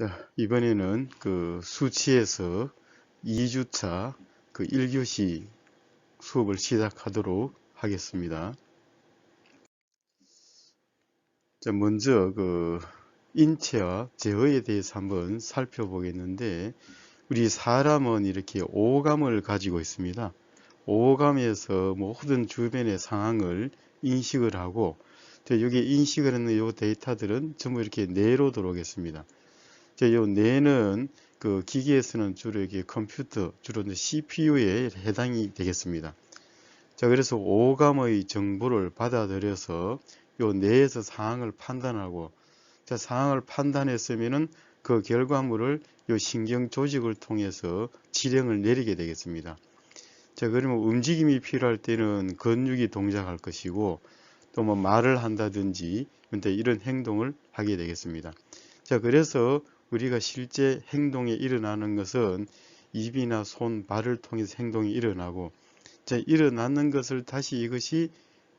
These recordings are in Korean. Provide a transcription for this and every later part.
자, 이번에는 그 수치에서 2주차 그 1교시 수업을 시작하도록 하겠습니다. 자, 먼저 그 인체와 제어에 대해서 한번 살펴보겠는데 우리 사람은 이렇게 오감을 가지고 있습니다. 오감에서 모든 주변의 상황을 인식을 하고 여기 인식을 하는 이 데이터들은 전부 이렇게 뇌로 들어오겠습니다. 이 뇌는 그 기기에서는 주로 이게 컴퓨터, 주로 CPU에 해당이 되겠습니다. 자, 그래서 오감의 정보를 받아들여서 요 뇌에서 상황을 판단하고 자, 상황을 판단했으면은 그 결과물을 요 신경 조직을 통해서 지령을 내리게 되겠습니다. 자, 그러면 움직임이 필요할 때는 근육이 동작할 것이고 또 뭐 말을 한다든지 이런 행동을 하게 되겠습니다. 자, 그래서 우리가 실제 행동에 일어나는 것은 입이나 손, 발을 통해서 행동이 일어나고 자, 일어나는 것을 다시 이것이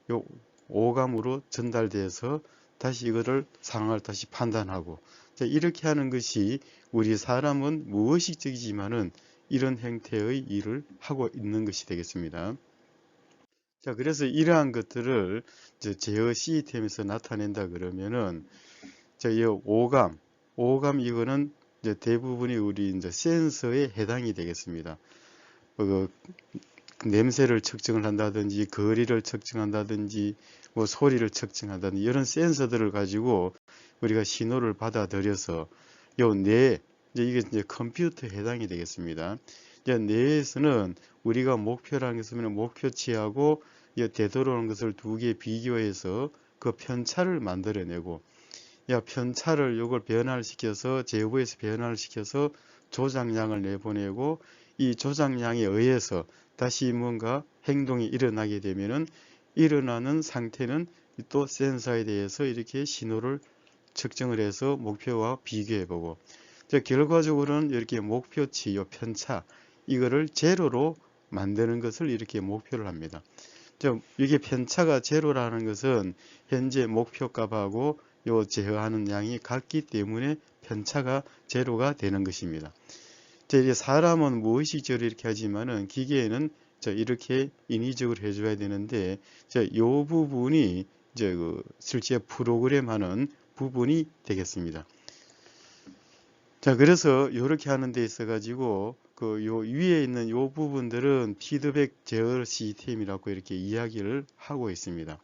요 오감으로 전달돼서 다시 이거를 상황을 다시 판단하고 자, 이렇게 하는 것이 우리 사람은 무의식적이지만은 이런 형태의 일을 하고 있는 것이 되겠습니다. 자, 그래서 이러한 것들을 제어 시스템에서 나타낸다 그러면은 자, 이 오감, 오감 이거는 이제 대부분이 우리 이제 센서에 해당이 되겠습니다. 뭐그 냄새를 측정을 한다든지 거리를 측정한다든지 뭐 소리를 측정한다든지 이런 센서들을 가지고 우리가 신호를 받아들여서 요 뇌, 이제 이게 이제 컴퓨터에 해당이 되겠습니다. 이제 뇌에서는 우리가 목표라는 것은 목표치하고 되돌아오는 것을 두 개 비교해서 그 편차를 만들어내고 야 편차를 요걸 변화를 시켜서 제어부에서 변화를 시켜서 조작량을 내보내고 이 조작량에 의해서 다시 뭔가 행동이 일어나게 되면은 일어나는 상태는 또 센서에 대해서 이렇게 신호를 측정을 해서 목표와 비교해 보고 결과적으로는 이렇게 목표치 요 편차 이거를 제로로 만드는 것을 이렇게 목표를 합니다. 이게 편차가 제로라는 것은 현재 목표값하고 요 제어하는 양이 같기 때문에 편차가 제로가 되는 것입니다. 이제 사람은 무의식적으로 이렇게 하지만은 기계에는 이렇게 인위적으로 해줘야 되는데 이 부분이 이제 그 실제 프로그램하는 부분이 되겠습니다. 자 그래서 이렇게 하는 데 있어 가지고 그 요 위에 있는 요 부분들은 피드백 제어 시스템이라고 이렇게 이야기를 하고 있습니다.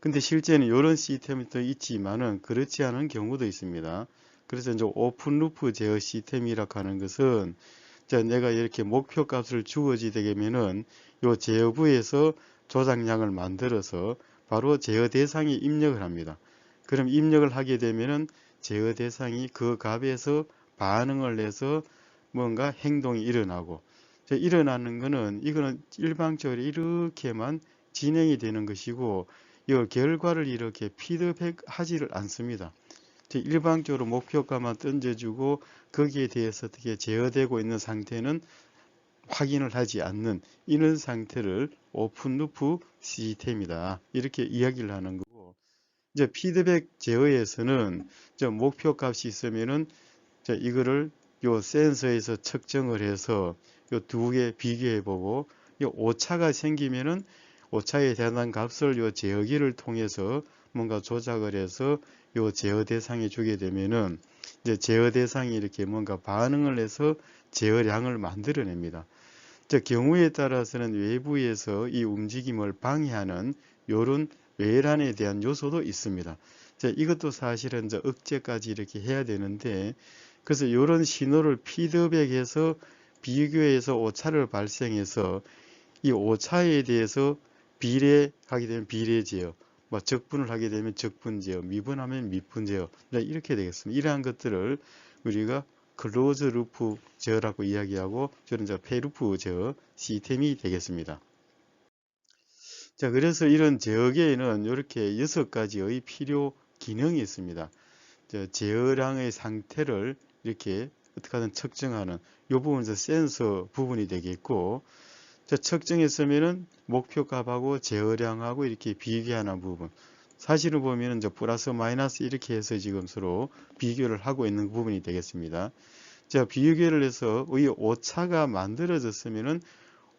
근데 실제는 이런 시스템이 또 있지만은 그렇지 않은 경우도 있습니다. 그래서 이제 오픈 루프 제어 시스템이라고 하는 것은 자, 내가 이렇게 목표 값을 주어지게 되면은 요 제어부에서 조작량을 만들어서 바로 제어 대상이 입력을 합니다. 그럼 입력을 하게 되면은 제어 대상이 그 값에서 반응을 해서 뭔가 행동이 일어나고 일어나는 거는 이거는 일방적으로 이렇게만 진행이 되는 것이고 이 결과를 이렇게 피드백 하지를 않습니다. 일방적으로 목표가만 던져주고 거기에 대해서 어떻게 제어되고 있는 상태는 확인을 하지 않는 이런 상태를 오픈 루프 시스템이다. 이렇게 이야기를 하는 거고 이제 피드백 제어에서는 목표 값이 있으면은 이거를 요 센서에서 측정을 해서 요 두 개 비교해 보고 요 오차가 생기면은 오차에 대한 값을 요 제어기를 통해서 뭔가 조작을 해서 요 제어 대상에 주게 되면은 이제 제어 대상이 이렇게 뭔가 반응을 해서 제어량을 만들어냅니다. 즉 경우에 따라서는 외부에서 이 움직임을 방해하는 요런 외란에 대한 요소도 있습니다. 자, 이것도 사실은 이제 억제까지 이렇게 해야 되는데 그래서 이런 신호를 피드백해서 비교해서 오차를 발생해서 이 오차에 대해서 비례하게 되면 비례 제어, 뭐 적분을 하게 되면 적분 제어, 미분하면 미분 제어 이렇게 되겠습니다. 이러한 것들을 우리가 클로즈 루프 제어라고 이야기하고 저는 이제 페루프 제어 시스템이 되겠습니다. 자, 그래서 이런 제어계에는 이렇게 여섯 가지의 필요 기능이 있습니다. 제어량의 상태를 이렇게 어떻게 하든 측정하는 이 부분은 센서 부분이 되겠고 자, 측정했으면은 목표 값하고 제어량하고 이렇게 비교하는 부분. 사실을 보면 이제 플러스 마이너스 이렇게 해서 지금 서로 비교를 하고 있는 부분이 되겠습니다. 자, 비교를 해서 이 오차가 만들어졌으면은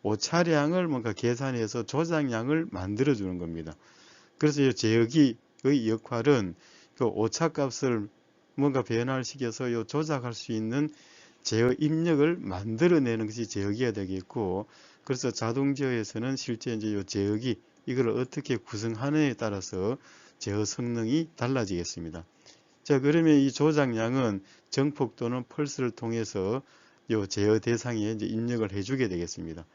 오차량을 뭔가 계산해서 조작량을 만들어 주는 겁니다. 그래서 이 제어기의 역할은 그 오차 값을 뭔가 변화를 시켜서 요 조작할 수 있는 제어 입력을 만들어내는 것이 제어기가 되겠고 그래서 자동 제어에서는 실제 이제 요 제어기 이걸 어떻게 구성하느냐에 따라서 제어 성능이 달라지겠습니다. 자 그러면 이 조작량은 정폭 또는 펄스를 통해서 요 제어 대상에 이제 입력을 해주게 되겠습니다.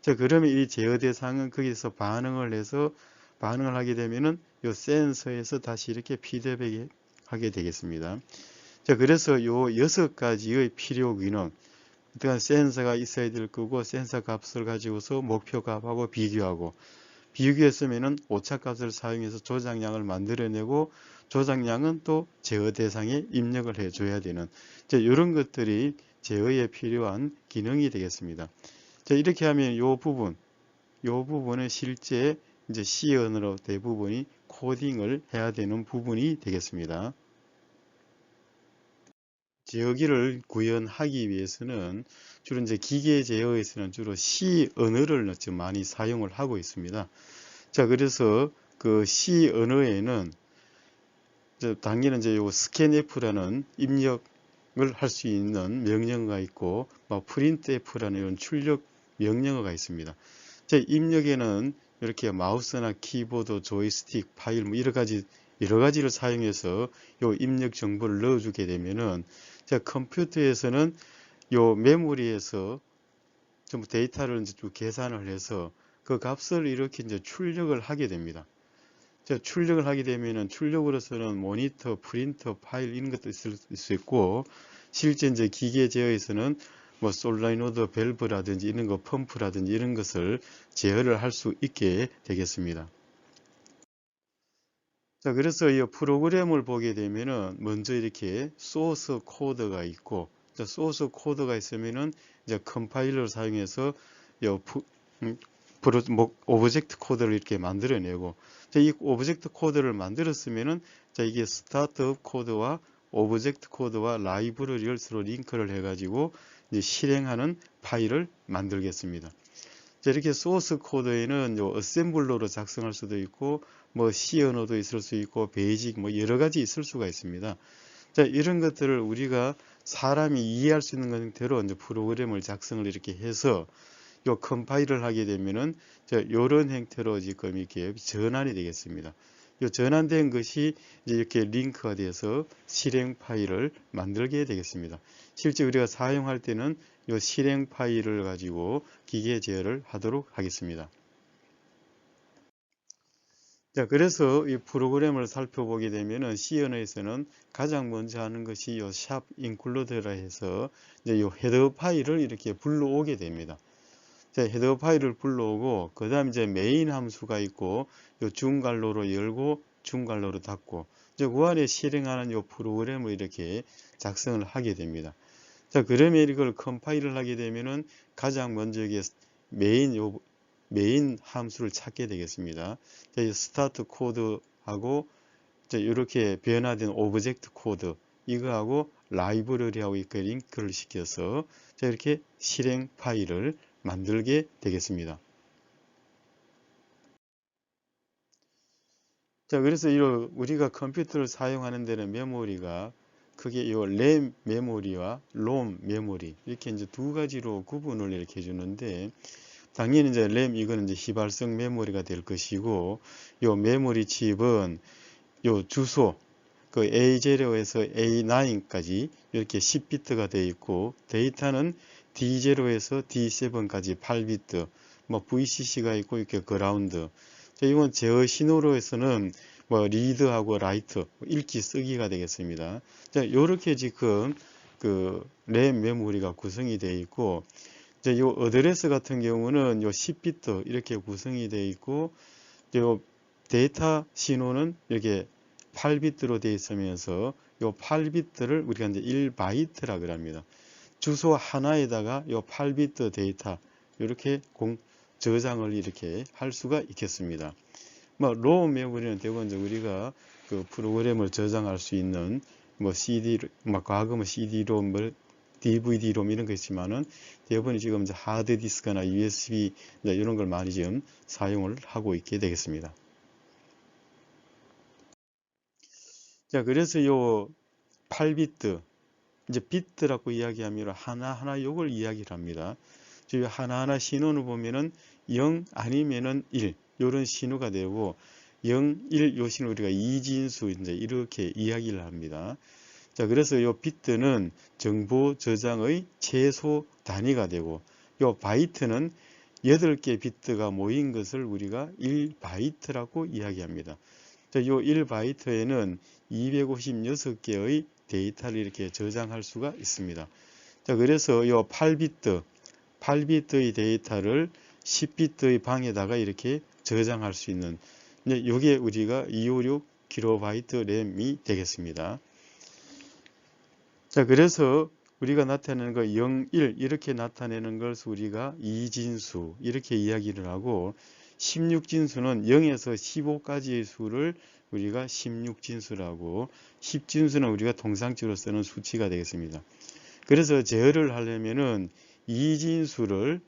자 그러면 이 제어 대상은 거기서 반응을 해서 반응을 하게 되면은 요 센서에서 다시 이렇게 피드백이 하게 되겠습니다. 자 그래서 요 여섯 가지의 필요 기능 어떤 센서가 있어야 될 거고 센서 값을 가지고서 목표 값하고 비교하고 비교했으면은 오차 값을 사용해서 조작량을 만들어내고 조작량은 또 제어 대상에 입력을 해줘야 되는 자, 이런 것들이 제어에 필요한 기능이 되겠습니다. 자, 이렇게 하면 이 부분, 이 부분은 실제 이제 C 언어로 대부분이 코딩을 해야 되는 부분이 되겠습니다. 제어기를 구현하기 위해서는 주로 이제 기계 제어에서는 주로 C 언어를 좀 많이 사용을 하고 있습니다. 자, 그래서 그 C 언어에는 당연히 이제 요 스캔F라는 입력을 할 수 있는 명령어가 있고, 뭐 printf라는 이런 출력 명령어가 있습니다. 자, 입력에는 이렇게 마우스나 키보드, 조이스틱, 파일 뭐 여러 가지 여러 가지를 사용해서 요 입력 정보를 넣어주게 되면은 자 컴퓨터에서는 요 메모리에서 전부 데이터를 이제 쭉 계산을 해서 그 값을 이렇게 이제 출력을 하게 됩니다. 자, 출력을 하게 되면은 출력으로서는 모니터, 프린터, 파일 이런 것도 있을 수 있고 실제 이제 기계 제어에서는 뭐 솔라이노드 밸브라든지 이런 거 펌프라든지 이런 것을 제어를 할 수 있게 되겠습니다. 자, 그래서 이 프로그램을 보게 되면은 먼저 이렇게 소스 코드가 있고 소스 코드가 있으면은 이제 컴파일러를 사용해서 요 프, 음, 프로, 뭐, 오브젝트 코드를 이렇게 만들어내고 자, 이 오브젝트 코드를 만들었으면은 자, 이게 스타트업 코드와 오브젝트 코드와 라이브러리를 서로 링크를 해가지고 이제 실행하는 파일을 만들겠습니다. 자, 이렇게 소스 코드에는 요 어셈블러로 작성할 수도 있고 뭐 C 언어도 있을 수 있고 베이직 뭐 여러 가지 있을 수가 있습니다. 자, 이런 것들을 우리가 사람이 이해할 수 있는 형태로 이제 프로그램을 작성을 이렇게 해서 요 컴파일을 하게 되면은 자, 요런 형태로 지금 이렇게 전환이 되겠습니다. 요 전환된 것이 이제 이렇게 링크가 돼서 실행 파일을 만들게 되겠습니다. 실제 우리가 사용할 때는 요 실행 파일을 가지고 기계 제어를 하도록 하겠습니다. 자, 그래서 이 프로그램을 살펴보게 되면은 C 언어에서는 가장 먼저 하는 것이 요 샵 인클루드라 해서 요 헤더 파일을 이렇게 불러오게 됩니다. 자, 헤더 파일을 불러오고 그 다음 이제 메인 함수가 있고 요 중괄로로 열고 중괄로로 닫고 이제 그 안에 실행하는 요 프로그램을 이렇게 작성을 하게 됩니다. 자, 그러면 이걸 컴파일을 하게 되면은 가장 먼저 이게 메인 요 메인 함수를 찾게 되겠습니다. 자, 스타트 코드하고 이렇게 변화된 오브젝트 코드 이거하고 라이브러리하고 이렇게 링크를 시켜서 자, 이렇게 실행 파일을 만들게 되겠습니다. 자, 그래서 이 우리가 컴퓨터를 사용하는 데는 메모리가 크게 이램 메모리와 롬 메모리 이렇게 이제 두 가지로 구분을 이렇게 해주는데 당연히 이제 램 이거는 이제 휘발성 메모리가 될 것이고 요 메모리 칩은 요 주소 그 A0에서 A9까지 이렇게 10비트가 되어 있고 데이터는 D0에서 D7까지 8비트 뭐 VCC가 있고 이렇게 그라운드 이건 제어 신호로에서는 뭐 리드하고 라이트 읽기 쓰기가 되겠습니다. 자, 요렇게 지금 그 램 메모리가 구성이 되어 있고 이제 요 어드레스 같은 경우는 요 10비트 이렇게 구성이 되어 있고 요 데이터 신호는 이렇게 8비트로 되어 있으면서 요 8비트를 우리가 이제 1바이트라 그럽니다. 주소 하나에다가 요 8비트 데이터 이렇게 공 저장을 이렇게 할 수가 있겠습니다. 뭐 로우 메모리는 대부분적으로 우리가 그 프로그램을 저장할 수 있는 뭐 CD, 뭐 과거 뭐 CD-롬, 뭐 DVD-롬 이런 거 있지만은 대부분 지금 이제 하드 디스크나 USB 이런 걸 많이 지금 사용을 하고 있게 되겠습니다. 자, 그래서 요 8비트, 이제 비트라고 이야기하면 하나하나 요걸 이야기를 합니다. 저 하나하나 신호를 보면은 0 아니면은 1, 요런 신호가 되고 0, 1, 요 신호 우리가 이진수 이제 이렇게 이야기를 합니다. 자, 그래서 요 비트는 정보 저장의 최소 단위가 되고 요 바이트는 8개 비트가 모인 것을 우리가 1바이트라고 이야기합니다. 자, 요 1바이트에는 256개의 데이터를 이렇게 저장할 수가 있습니다. 자, 그래서 요 8비트, 8비트의 데이터를 10비트의 방에다가 이렇게 저장할 수 있는 이제 요게 우리가 256 킬로바이트 램이 되겠습니다. 자, 그래서 우리가 나타내는 거 0, 1 이렇게 나타내는 것을 우리가 이진수 이렇게 이야기를 하고 16진수는 0에서 15까지의 수를 우리가 16진수라고 10진수는 우리가 통상적으로 쓰는 수치가 되겠습니다. 그래서 제어를 하려면은 이진수를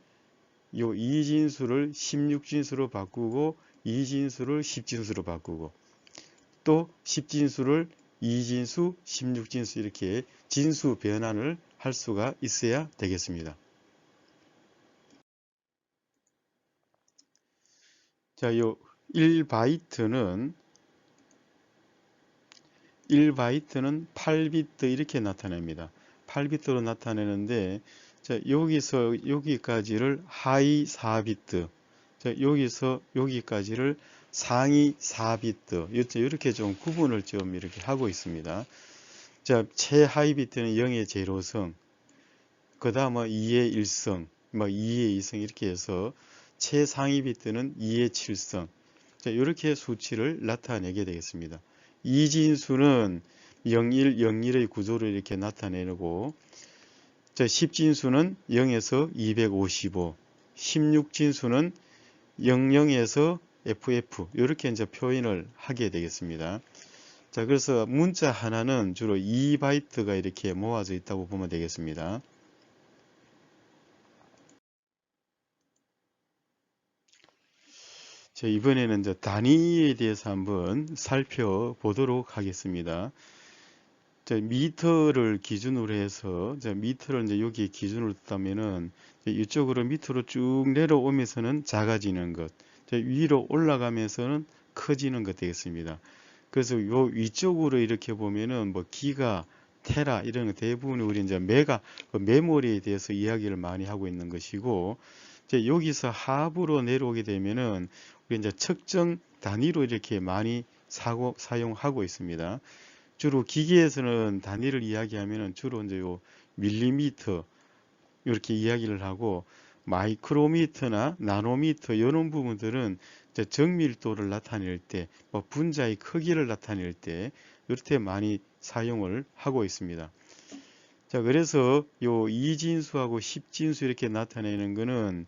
요 이진수를 16진수로 바꾸고 이진수를 10진수로 바꾸고 또 10진수를 이진수, 16진수 이렇게 진수 변환을 할 수가 있어야 되겠습니다. 자, 요 1바이트는 1바이트는 8비트 이렇게 나타냅니다. 8비트로 나타내는데 자, 여기서 여기까지를 하이 4비트 자, 여기서 여기까지를 상위 4비트 이렇게 좀 구분을 좀 이렇게 하고 있습니다. 자, 최하위 비트는 0의 제로성 그 다음 2의 1성 뭐 2의 2성 이렇게 해서 최상위 비트는 2의 7성 자, 이렇게 수치를 나타내게 되겠습니다. 이진수는 01, 01의 구조를 이렇게 나타내고 자, 10진수는 0에서 255 16진수는 00에서 FF 이렇게 이제 표현을 하게 되겠습니다. 자, 그래서 문자 하나는 주로 2바이트가 이렇게 모아져 있다고 보면 되겠습니다. 이번에는 이제 단위에 대해서 한번 살펴보도록 하겠습니다. 자, 미터를 기준으로 해서 자, 미터를 이제 여기 기준으로 뒀다면은 이쪽으로 밑으로 쭉 내려오면서는 작아지는 것, 자, 위로 올라가면서는 커지는 것 되겠습니다. 그래서 요 위쪽으로 이렇게 보면은 뭐 기가, 테라 이런 거 대부분 우리 이제 메가 그 메모리에 대해서 이야기를 많이 하고 있는 것이고 이제 여기서 하부로 내려오게 되면은 우리 이제 측정 단위로 이렇게 많이 사고 사용하고 있습니다. 주로 기계에서는 단위를 이야기하면은 주로 이제 요 밀리미터 이렇게 이야기를 하고 마이크로미터나 나노미터 이런 부분들은 정밀도를 나타낼 때, 뭐 분자의 크기를 나타낼 때 이렇게 많이 사용을 하고 있습니다. 자, 그래서 요 이진수하고 십진수 이렇게 나타내는 거는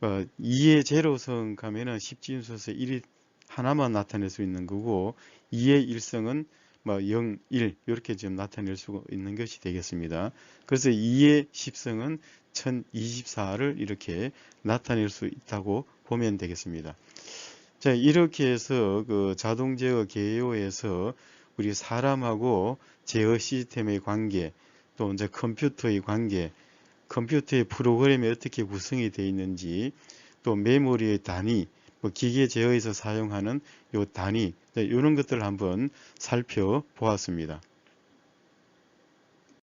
어, 2의 제로성 가면은 10진수에서 1이 하나만 나타낼 수 있는 거고 2의 1성은 뭐 0, 1 이렇게 좀 나타낼 수 있는 것이 되겠습니다. 그래서 2의 10성은 1024를 이렇게 나타낼 수 있다고 보면 되겠습니다. 자, 이렇게 해서 그 자동 제어 개요에서 우리 사람하고 제어 시스템의 관계, 또 이제 컴퓨터의 관계, 컴퓨터의 프로그램이 어떻게 구성이 되어 있는지 또 메모리의 단위 뭐 기계 제어에서 사용하는 요 단위 이런 것들을 한번 살펴보았습니다.